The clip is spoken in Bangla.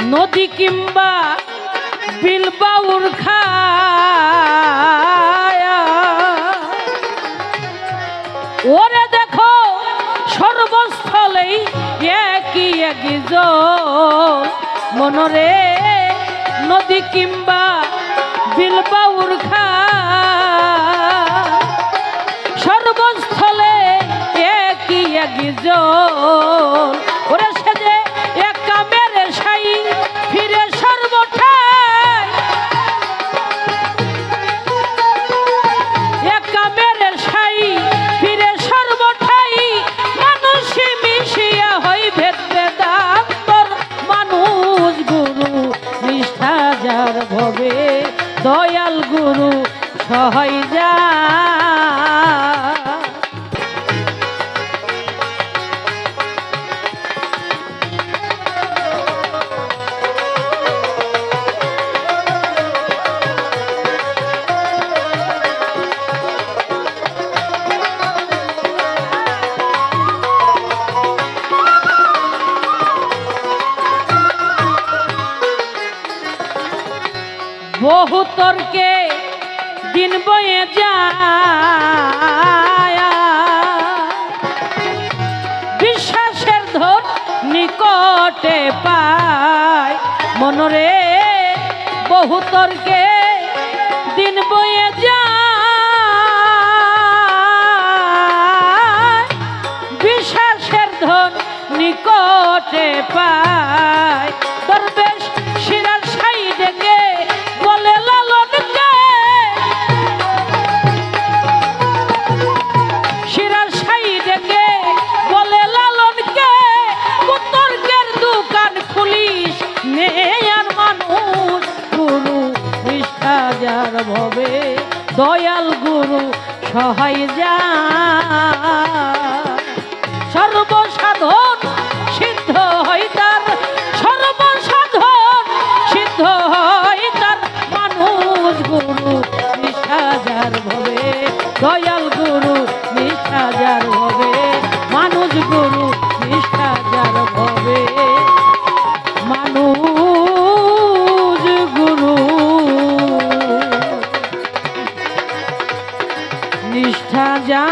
নদী কিংবা বিলবাউর খায়া ওরে দেখো, সর্বস্থলেই একই একই মনরে নদী কিংবা বিলবাউর খা সর্বস্থলে একই একই জল। ওরে ভবে দয়াল গুরু সহায় যা বহু তর্কে দিন বয়ে যায়। বিশ্বাসের ধন নিকটে পায়। মনরে বহু তর্কে দিন বয়ে যায়। বিশ্বাসের ধন নিকটে পায়। দয়াল গুরু সহায় যা। সর্বসাধন সিদ্ধ হয় তার, সর্বসাধন সিদ্ধ হয় তার। মানুষ গুরু নিশাজার ভবে, দয়াল গুরু নিশাজার ভবে। যা